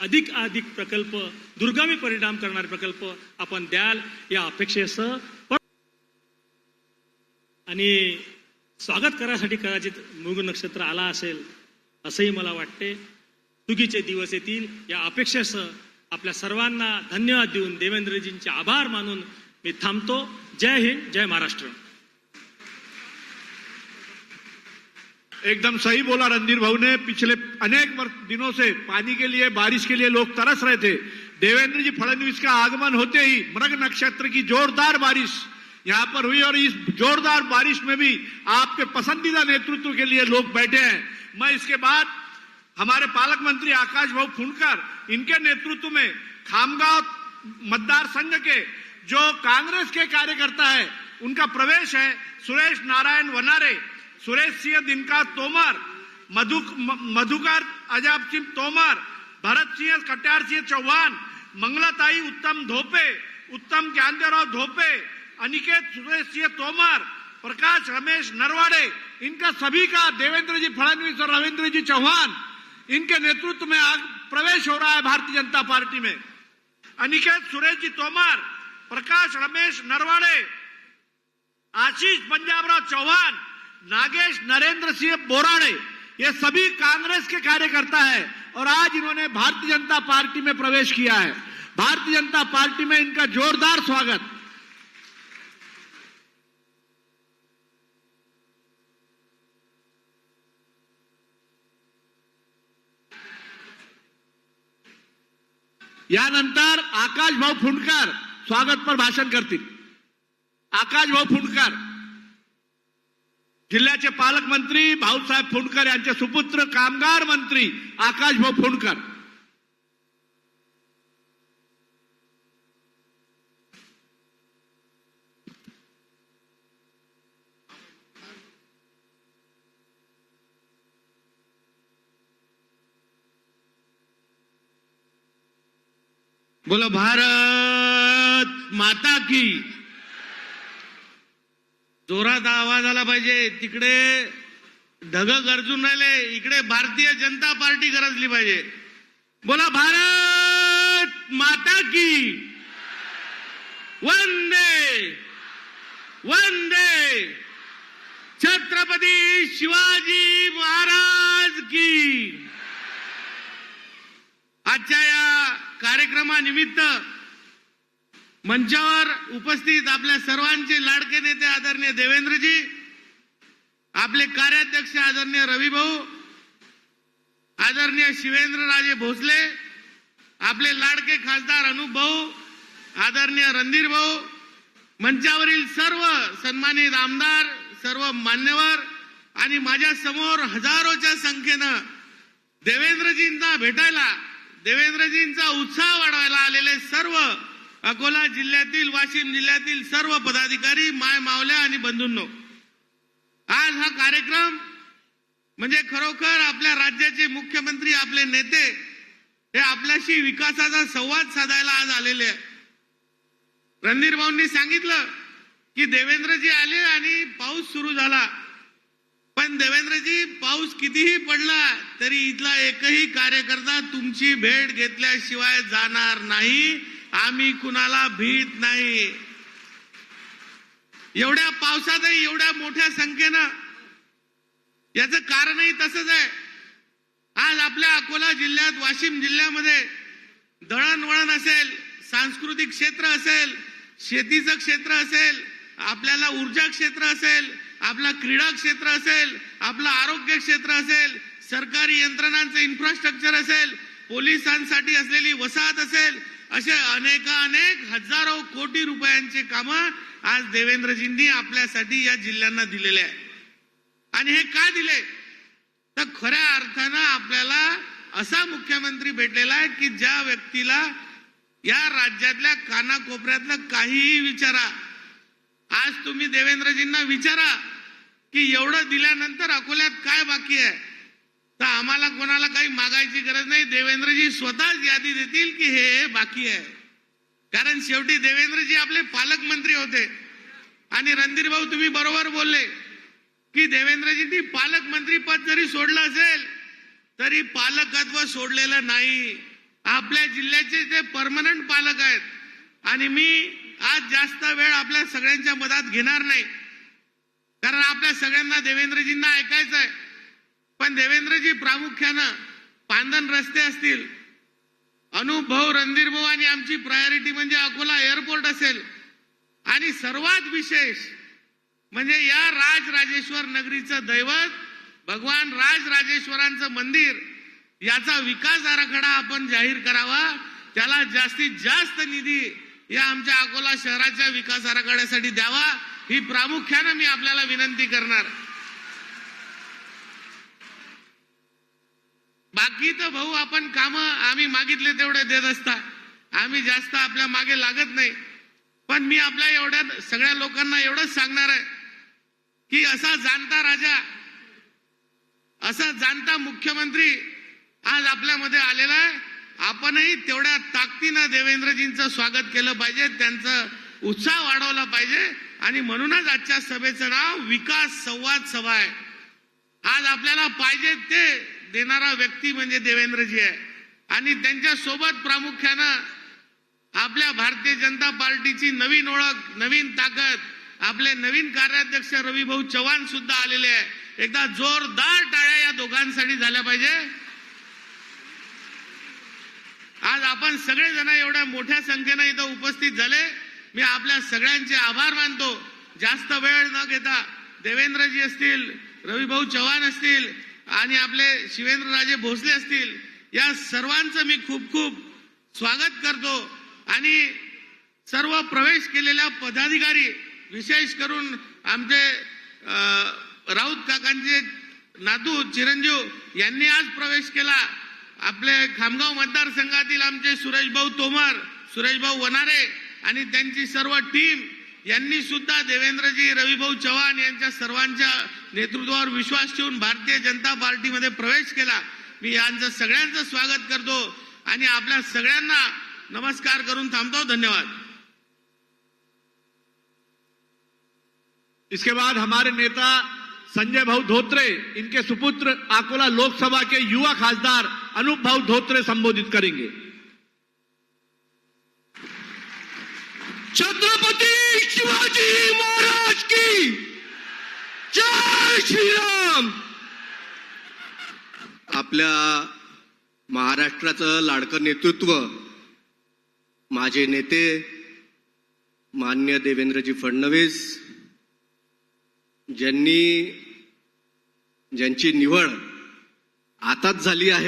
अधिक अधिक प्रकल्प दुर्गामी परिणाम करणारे प्रकल्प आपण द्याल या अपेक्षेसह. आणि स्वागत करायसाठी कदाचित मृग नक्षत्र आला असेल असंही मला वाटते. चुकीचे दिवस येतील या अपेक्षेसह आपल्या सर्वांना धन्यवाद देऊन देवेंद्रजींचे आभार मानून मी थांबतो. जय हिंद जय महाराष्ट्र. एकदम सही बोला रणधीर भाऊ ने, पिछले अनेक दिनों से पानी के लिए, बारिश के लिए लोग तरस रहे थे। देवेंद्र जी फडणवीस का आगमन होते ही मृग नक्षत्र की जोरदार बारिश यहाँ पर हुई और इस जोरदार बारिश में भी आपके पसंदीदा नेतृत्व के लिए लोग बैठे हैं। मैं इसके बाद हमारे पालक मंत्री आकाश भाऊ फुंडकर, इनके नेतृत्व में खामगांव मतदार संघ के जो कांग्रेस के कार्यकर्ता है, उनका प्रवेश है सुरेश नारायण वनारे। सुरेश सिंह दिनका तोमर, मधु मधुकर अजाब सिंह तोमर, भरत सिंह, कट्यार सिंह चौहान, मंगलाताई उत्तम धोपे, उत्तम ज्ञानदेवराव धोपे, अनिकेत सुरेश सिंह तोमर, प्रकाश रमेश नरवाड़े, इनका सभी का देवेंद्र जी फडणवीस और रविंद्र जी चौहान, इनके नेतृत्व में आज प्रवेश हो रहा है भारतीय जनता पार्टी में। अनिकेत सुरेश जी तोमर, प्रकाश रमेश नरवाड़े, आशीष पंजाबराव चौहान नागेश नरेंद्र सिंह बोराड़े, ये सभी कांग्रेस के कार्यकर्ता है और आज इन्होंने भारतीय जनता पार्टी में प्रवेश किया है। भारतीय जनता पार्टी में इनका जोरदार स्वागत। यानंतर आकाश भाऊ फुंडकर स्वागत पर भाषण करतील। आकाश भाऊ फुंडकर। जिल्ह्याचे पालकमंत्री भाऊसाहेब फुंडकर यांचे सुपुत्र कामगार मंत्री आकाश भाऊ फुंडकर. बोला भारत माता की जोरात आवाज आला पाहिजे. तिकडे ढग गरजून राहिले. इकडे भारतीय जनता पार्टी गरजली पाहिजे. बोला भारत माता की. वंदे. वंदे. छत्रपती शिवाजी महाराज की. आजच्या या कार्यक्रमानिमित्त मंचावर उपस्थित आपल्या सर्वांचे लाडके नेते आदरणीय देवेंद्रजी आपले कार्याध्यक्ष आदरणीय रविभाऊ आदरणीय शिवेंद्रराजे भोसले आपले लाडके खासदार अनुप भाऊ आदरणीय रणधीर भाऊ मंचावरील सर्व सन्मानित आमदार सर्व मान्यवर आणि माझ्यासमोर हजारोच्या संख्येनं देवेंद्रजींना भेटायला देवेंद्रजींचा उत्साह वाढवायला आलेले सर्व अकोला जिल्ह्यातील वाशिम जिल्ह्यातील सर्व पदाधिकारी माय मावल्या आणि बंधूंनो. आज हा कार्यक्रम म्हणजे खरोखर आपल्या राज्याचे मुख्यमंत्री आपले नेते हे आपल्याशी विकासाचा संवाद साधायला आज आलेले आहे रणधीर भाऊंनी सांगितलं की देवेंद्रजी आले आणि पाऊस सुरू झाला. पण देवेंद्रजी पाऊस कितीही पडला तरी इथला एकही कार्यकर्ता तुमची भेट घेतल्याशिवाय जाणार नाही. आम्ही कुणाला भीत नाही. एवढ्या पावसातही एवढ्या मोठ्या संख्येनं. याचं कारणही तसंच आहे. आज आपल्या अकोला जिल्ह्यात वाशिम जिल्ह्यामध्ये दळणवळण असेल सांस्कृतिक क्षेत्र असेल शेतीचं क्षेत्र असेल आपल्याला ऊर्जा क्षेत्र असेल आपला क्रीडा क्षेत्र असेल आपलं आरोग्य क्षेत्र असेल सरकारी यंत्रणांचं इन्फ्रास्ट्रक्चर असेल पोलिसांसाठी असलेली वसाहत असेल असे अनेकानेक हजारो कोटी रुपयांचे कामं आज देवेंद्रजींनी आपल्यासाठी या जिल्ह्यांना दिलेले आहे आणि हे का दिले? तर खऱ्या अर्थानं आपल्याला असा मुख्यमंत्री भेटलेला आहे की ज्या व्यक्तीला या राज्यातल्या कानाकोपऱ्यातलं काहीही विचारा. आज तुम्ही देवेंद्रजींना विचारा की एवढं दिल्यानंतर अकोल्यात काय बाकी आहे? तर आम्हाला कोणाला काही मागायची गरज नाही. देवेंद्रजी स्वतःच यादी देतील की हे बाकी आहे. कारण शेवटी देवेंद्रजी आपले पालकमंत्री होते. आणि रणधीर भाऊ तुम्ही बरोबर बोलले की देवेंद्रजींनी पालकमंत्री पद जरी सोडलं असेल तरी पालकत्व सोडलेलं नाही. आपल्या जिल्ह्याचे ते परमनंट पालक आहेत. आणि मी आज जास्त वेळ आपल्या सगळ्यांच्या मधात घेणार नाही. कारण आपल्या सगळ्यांना देवेंद्रजींना ऐकायचं आहे पण देवेंद्रजी प्रामुख्यानं पांदन रस्ते असतील अनुभव भाऊ रणधीर भाऊ आणि आमची प्रायोरिटी म्हणजे अकोला एअरपोर्ट असेल. आणि सर्वात विशेष म्हणजे या राजराजेश्वर नगरीचं दैवत भगवान राजराजेश्वरांचं मंदिर याचा विकास आराखडा आपण जाहीर करावा. त्याला जास्तीत जास्त निधी या आमच्या अकोला शहराच्या विकास आराखड्यासाठी द्यावा. ही प्रामुख्यानं मी आपल्याला विनंती करणार. बाकी तर भाऊ आपण काम आम्ही मागितले तेवढे देत असता. आम्ही जास्त आपल्या मागे लागत नाही. पण मी आपल्या एवढ्या सगळ्या लोकांना एवढंच सांगणार आहे की असा जाणता राजा असा जाणता मुख्यमंत्री आज आपल्यामध्ये आलेला आहे. आपणही तेवढ्या ताकदीनं देवेंद्रजींचं स्वागत केलं पाहिजे त्यांचा उत्साह वाढवला पाहिजे आणि म्हणूनच आजच्या सभेचं नाव विकास संवाद सभा आहे. आज आपल्याला पाहिजे ते देणारा व्यक्ती म्हणजे देवेंद्रजी आहे. आणि त्यांच्यासोबत प्रामुख्यानं आपल्या भारतीय जनता पार्टीची नवीन ओळख नवीन ताकद आपले नवीन कार्याध्यक्ष रविभाऊ चव्हाण सुद्धा आलेले आहे. एकदा जोरदार टाळ्या या दोघांसाठी झाल्या पाहिजे. आज आपण सगळेजण एवढ्या मोठ्या संख्येनं इथं उपस्थित झाले. मी आपल्या सगळ्यांचे आभार मानतो. जास्त वेळ न घेता देवेंद्रजी असतील रविभाऊ चव्हाण असतील आणि आपले शिवेंद्रराजे भोसले असतील या सर्वांचं मी खूप खूप स्वागत करतो. आणि सर्व प्रवेश केलेल्या पदाधिकारी विशेष करून आमचे राऊत काकांचे नातू चिरंजीव यांनी आज प्रवेश केला. आपले खामगाव मतदारसंघातील आमचे सुरेशभाऊ तोमर सुरेशभाऊ वनारे आणि त्यांची सर्व टीम यांनी सुद्धा देवेंद्रजी रविभाऊ चव्हाण यांच्या सर्वांच्या नेतृत्वावर विश्वास ठेवून भारतीय जनता पार्टीमध्ये प्रवेश केला. मी यांचं सगळ्यांचं स्वागत करतो आणि आपल्या सगळ्यांना नमस्कार करून थांबतो. धन्यवाद. इसके बाद हमारे नेता संजय भाऊ धोत्रे इनके सुपुत्र अकोला लोकसभा के युवा खासदार अनूप भाऊ धोत्रे संबोधित करेंगे। छत्रपती शिवाजी महाराज की। जय श्रीराम। आपल्या महाराष्ट्राचं लाडकं नेतृत्व माझे नेते मान्य देवेंद्रजी फडणवीस ज्यांनी ज्यांची निवड आताच झाली आहे.